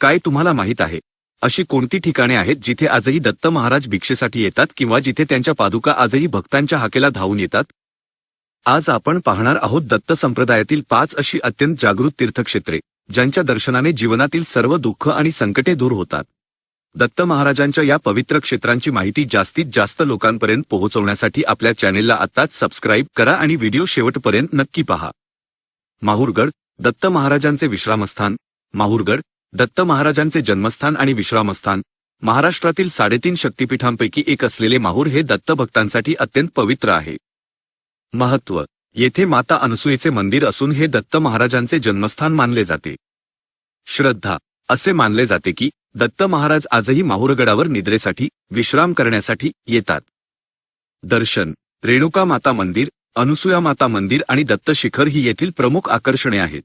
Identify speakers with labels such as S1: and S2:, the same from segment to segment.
S1: काय तुम्हाला माहीत आहे? अशी कोणती ठिकाणे आहेत जिथे आजही दत्त महाराज भिक्षेसाठी येतात किंवा जिथे त्यांच्या पादुका आजही भक्तांच्या हाकेला धावून येतात? आज आपण पाहणार आहोत दत्त संप्रदायातील पाच अशी अत्यंत जागृत तीर्थक्षेत्रे ज्यांच्या दर्शनाने जीवनातील सर्व दुःख आणि संकटे दूर होतात. दत्त महाराजांच्या या पवित्र क्षेत्रांची माहिती जास्तीत जास्त लोकांपर्यंत पोहोचवण्यासाठी आपल्या चॅनेलला आत्ताच सबस्क्राईब करा आणि व्हिडिओ शेवटपर्यंत नक्की पहा. माहूरगड दत्त महाराजांचे विश्रामस्थान माहूरगड दत्त महाराजांचे जन्मस्थान आणि विश्रामस्थान. महाराष्ट्रातील साडेतीन शक्तिपीठांपैकी एक असलेले माहूर हे दत्त भक्तांसाठी अत्यंत पवित्र आहे. महत्त्व. येथे माता अनसुयेचे मंदिर असून हे दत्त महाराजांचे जन्मस्थान मानले जाते. श्रद्धा. असे मानले जाते की दत्त महाराज आजही माहूरगडावर निद्रेसाठी विश्राम करण्यासाठी येतात. दर्शन. रेणुका माता मंदिर अनुसुया माता मंदिर आणि दत्त शिखर ही येथील प्रमुख आकर्षणे आहेत.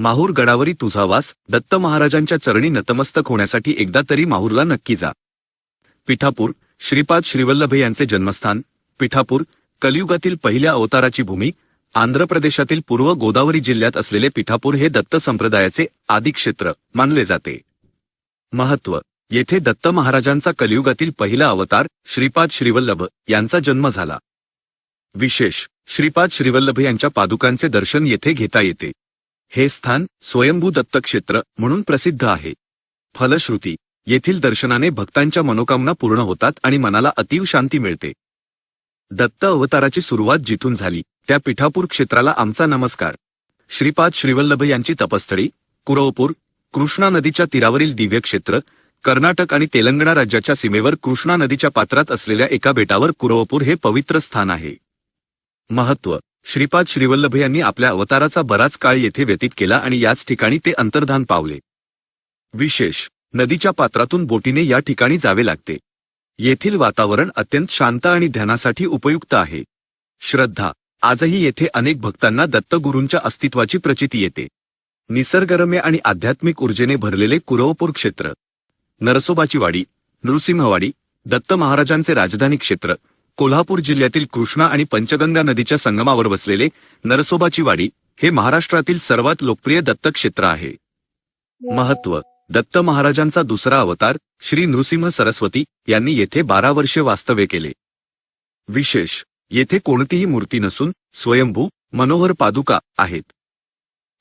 S1: माहूर गडावरी तुझा वास दत्त महाराजांच्या चरणी नतमस्तक होण्यासाठी एकदा तरी माहूरला नक्की जा. पिठापूर श्रीपाद श्रीवल्लभ यांचे जन्मस्थान. पिठापूर कलियुगातील पहिल्या अवताराची भूमी आंध्र प्रदेशातील पूर्व गोदावरी जिल्ह्यात असलेले पिठापूर हे दत्त संप्रदायाचे आदिक्षेत्र मानले जाते. महत्त्व येथे दत्त महाराजांचा कलियुगातील पहिला अवतार श्रीपाद श्रीवल्लभ यांचा जन्म झाला. विशेष श्रीपाद श्रीवल्लभ यांच्या पादुकांचे दर्शन येथे घेता येते. हे स्थान स्वयंभू दत्तक्षेत्र म्हणून प्रसिद्ध आहे. फलश्रुती येथील दर्शनाने भक्तांच्या मनोकामना पूर्ण होतात आणि मनाला अतीव शांती मिळते. दत्त अवताराची सुरुवात जिथून झाली त्या पिठापूर क्षेत्राला आमचा नमस्कार. श्रीपाद श्रीवल्लभ यांची तपस्थळी कुरवपूर कृष्णा नदीच्या तीरावरील दिव्यक्षेत्र कर्नाटक आणि तेलंगणा राज्याच्या सीमेवर कृष्णा नदीच्या पात्रात असलेल्या एका बेटावर कुरवपूर हे पवित्र स्थान आहे. महत्त्व श्रीपाद श्रीवल्लभ यांनी आपल्या अवताराचा बराच काळ येथे व्यतीत केला आणि याच ठिकाणी ते अंतर्धान पावले. विशेष नदीच्या पात्रातून बोटीने या ठिकाणी जावे लागते. येथील वातावरण अत्यंत शांत आणि ध्यानासाठी उपयुक्त आहे. श्रद्धा आजही येथे अनेक भक्तांना दत्तगुरूंच्या अस्तित्वाची प्रचिती येते. निसर्गरम्य आणि आध्यात्मिक ऊर्जेने भरलेले कुरवपूर क्षेत्र. नरसोबाची वाडी नृसिंहवाडी दत्त महाराजांचे राजधानी क्षेत्र कोल्हापूर जिल्ह्यातील कृष्णा आणि पंचगंगा नदीच्या संगमावर वसलेले नरसोबाची वाडी हे महाराष्ट्रातील सर्वात लोकप्रिय दत्तक्षेत्र आहे. महत्त्व. दत्त महाराजांचा दुसरा अवतार श्री नृसिंह सरस्वती यांनी येथे बारा वर्षे वास्तव्य केले. विशेष. येथे कोणतीही मूर्ती नसून स्वयंभू मनोहर पादुका आहेत.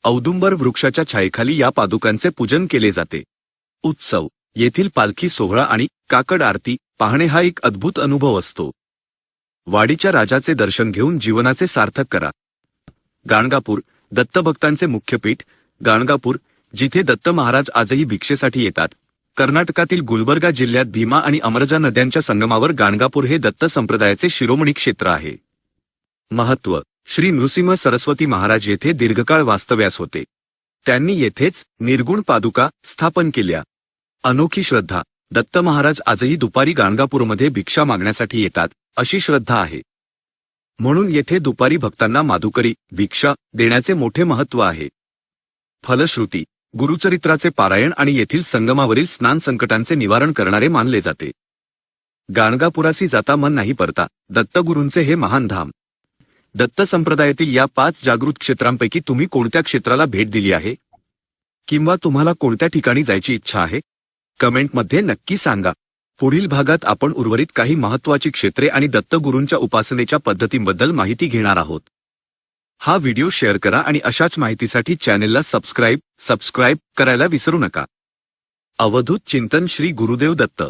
S1: औदुंबर वृक्षाच्या छायेखाली या पादुकांचे पूजन केले जाते. उत्सव. येथील पालखी सोहळा आणि काकड आरती पाहणे हा एक अद्भुत अनुभव असतो. वाडीच्या राजाचे दर्शन घेऊन जीवनाचे सार्थक करा. गाणगापूर दत्तभक्तांचे मुख्यपीठ गाणगापूर जिथे दत्त महाराज आजही भिक्षेसाठी येतात. कर्नाटकातील गुलबर्गा जिल्ह्यात भीमा आणि अमरजा नद्यांच्या संगमावर गाणगापूर हे दत्त संप्रदायाचे शिरोमणी क्षेत्र आहे. महत्त्व श्री नृसिंह सरस्वती महाराज येथे दीर्घकाळ वास्तव्यास होते. त्यांनी येथेच निर्गुण पादुका स्थापन केल्या. अनोखी श्रद्धा दत्त महाराज आजही दुपारी गाणगापूरमध्ये भिक्षा मागण्यासाठी येतात. अशी श्रद्धा आहे. म्हणून येथे दुपारी भक्तांना माधुकरी भिक्षा देण्याचे मोठे महत्त्व आहे. फलश्रुती गुरुचरित्राचे पारायण आणि येथील संगमावरील स्नान संकटांचे निवारण करणारे मानले जाते. गाणगापुरासी जाता मन नाही परता दत्तगुरूंचे हे महान धाम. दत्त संप्रदायातील या पाच जागृत क्षेत्रांपैकी तुम्ही कोणत्या क्षेत्राला भेट दिली आहे? किंवा तुम्हाला कोणत्या ठिकाणी जायची इच्छा आहे? कमेंटमध्ये नक्की सांगा. पुढील भागात आपण उर्वरित काही महत्वाची क्षेत्रे आणि दत्तगुरूंच्या उपासनेच्या पद्धतींबद्दल माहिती घेणार आहोत. हा व्हिडिओ शेअर करा आणि अशाच माहितीसाठी चॅनेलला सबस्क्राईब सबस्क्राईब करायला विसरू नका. अवधूत चिंतन श्री गुरुदेव दत्त.